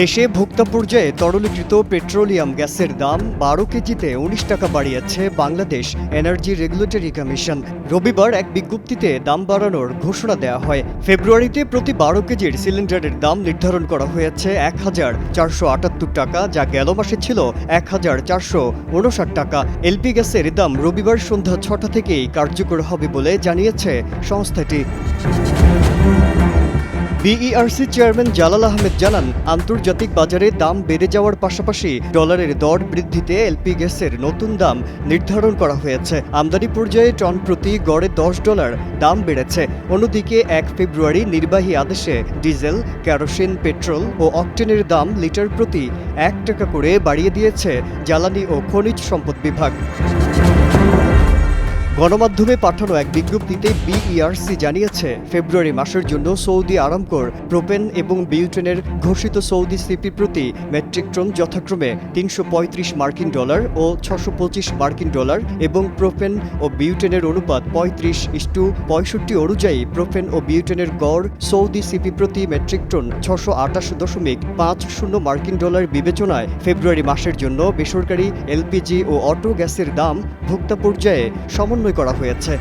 দেশে ভোক্তা পর্যায়ে তরলীকৃত পেট্রোলিয়াম গ্যাসের দাম বারো কেজিতে উনিশ টাকা বাড়িয়েছে বাংলাদেশ এনার্জি রেগুলেটরি কমিশন। রবিবার এক বিজ্ঞপ্তিতে দাম বাড়ানোর ঘোষণা দেওয়া হয়। ফেব্রুয়ারিতে প্রতি বারো কেজির সিলিন্ডারের দাম নির্ধারণ করা হয়েছে এক হাজার চারশো আটাত্তর টাকা, যা গেল মাসে ছিল এক হাজার চারশো উনষাট টাকা। এলপি গ্যাসের দাম রবিবার সন্ধ্যা ছটা থেকেই কার্যকর হবে বলে জানিয়েছে সংস্থাটি। বিইআরসি চেয়ারম্যান জালাল আহমেদ জানান, আন্তর্জাতিক বাজারে দাম বেড়ে যাওয়ার পাশাপাশি ডলারের দর বৃদ্ধিতে এলপি গ্যাসের নতুন দাম নির্ধারণ করা হয়েছে। আমদানি পর্যায়ে টন প্রতি গড়ে দশ ডলার, দাম বেড়েছে। অন্যদিকে, এক ফেব্রুয়ারি নির্বাহী আদেশে ডিজেল, কেরোসিন, পেট্রোল ও অকটেনের দাম লিটার প্রতি এক টাকা করে বাড়িয়ে দিয়েছে জ্বালানি ও খনিজ সম্পদ বিভাগ। গণমাধ্যমে পাঠানো এক বিজ্ঞপ্তিতে বিইআরসি জানিয়েছে, ফেব্রুয়ারি মাসের জন্য সৌদি আরামকোর প্রোপেন এবং বিউটেনের ঘোষিত সৌদি সিপি প্রতি মেট্রিক টন যথাক্রমে তিনশো পঁয়ত্রিশ মার্কিন ডলার ও ছশো মার্কিন ডলার এবং প্রোপেন ও বিউটেনের অনুপাত পঁয়ত্রিশ ইস্টু পঁয়ষট্টি অনুযায়ী প্রোপেন ও বিউটেনের গড় সৌদি সিপি প্রতি মেট্রিক টন ছশো আটাশ দশমিক পাঁচ শূন্য মার্কিন ডলার বিবেচনায় ফেব্রুয়ারি মাসের জন্য বেসরকারি এলপিজি ও অটো গ্যাসের দাম ভোক্তা পর্যায়ে সমন্বয় করা হয়েছে।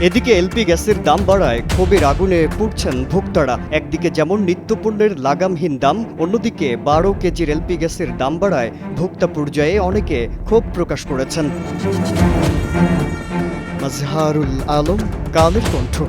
এদিকে এলপি গ্যাসের দাম বাড়ায়, ক্ষোভের আগুনে পুড়ছেন ভোক্তারা। একদিকে যেমন নিত্যপণ্যের লাগামহীন দাম, অন্যদিকে বারো কেজির এলপি গ্যাসের দাম বাড়ায়, ভোক্তা পর্যায়ে অনেকে ক্ষোভ প্রকাশ করেছেন। আলম, কালের কণ্ঠ।